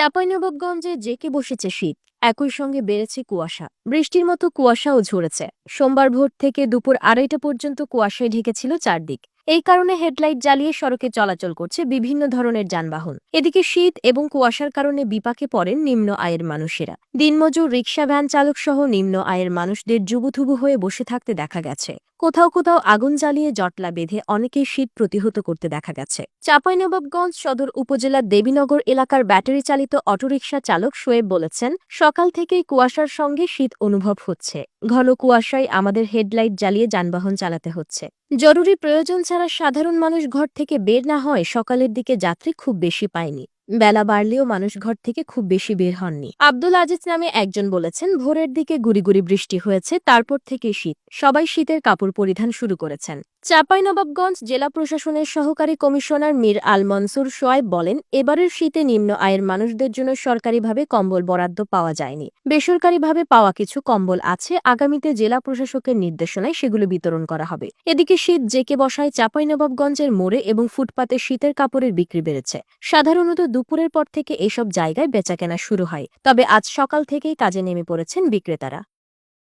চাঁপাইনবাবগঞ্জে JK বসেছে শীত, একই সঙ্গে বেড়েছে কুয়াশা। বৃষ্টির মতো কুয়াশাও ঝরেছে। সোমবার ভোর থেকে দুপুর আড়াইটা পর্যন্ত কুয়াশায় ঢেকেছিল চারদিক। এই কারণে হেডলাইট জ্বালিয়ে সড়কে চলাচল করছে বিভিন্ন ধরনের যানবাহন। এদিকে শীত এবং কুয়াশার কারণে বিপাকে পড়েন নিম্ন আয়ের মানুষেরা। দিনমজুর রিক্সা ভ্যান চালক সহ নিম্ন আয়ের মানুষদের জুবুথুবু হয়ে বসে থাকতে দেখা গেছে। কোথাও কোথাও আগুন জ্বালিয়ে জটলা বেঁধে অনেকেই শীত প্রতিহত করতে দেখা গেছে। চাঁপাইনবাবগঞ্জ সদর উপজেলার দেবীনগর এলাকার ব্যাটারি চালিত অটোরিকশা চালক শোয়েব বলেছেন, সকাল থেকেই কুয়াশার সঙ্গে শীত অনুভব হচ্ছে। ঘন কুয়াশায় আমাদের হেডলাইট জ্বালিয়ে যানবাহন চালাতে হচ্ছে। জরুরি প্রয়োজন ছাড়া সাধারণ মানুষ ঘর থেকে বের না হয় সকালের দিকে যাত্রী খুব বেশি পায়নি। বেলা বাড়লেও মানুষ ঘর থেকে খুব বেশি বের হননি। আব্দুল আজিজ নামে একজন বলেছেন, ভোরের দিকে গুড়ি গুড়ি বৃষ্টি হয়েছে, তারপর থেকে শীত। সবাই শীতের কাপড় পরিধান শুরু করেছেন। চাঁপাইনবাবগঞ্জ জেলা প্রশাসনের সহকারী কমিশনার মীর আল মনসুর সোয়াইব বলেন, এবারের শীতে নিম্ন আয়ের মানুষদের জন্য সরকারিভাবে কম্বল বরাদ্দ পাওয়া যায়নি। বেসরকারিভাবে পাওয়া কিছু কম্বল আছে, আগামীতে জেলা প্রশাসকের নির্দেশনায় সেগুলো বিতরণ করা হবে। এদিকে শীত জেকে বসায় চাঁপাইনবাবগঞ্জের মোড়ে এবং ফুটপাতে শীতের কাপড়ের বিক্রি বেড়েছে। সাধারণত দুপুরের পর থেকে এসব জায়গায় বেচাকেনা শুরু হয়, তবে আজ সকাল থেকেই কাজে নেমে পড়েছেন বিক্রেতারা।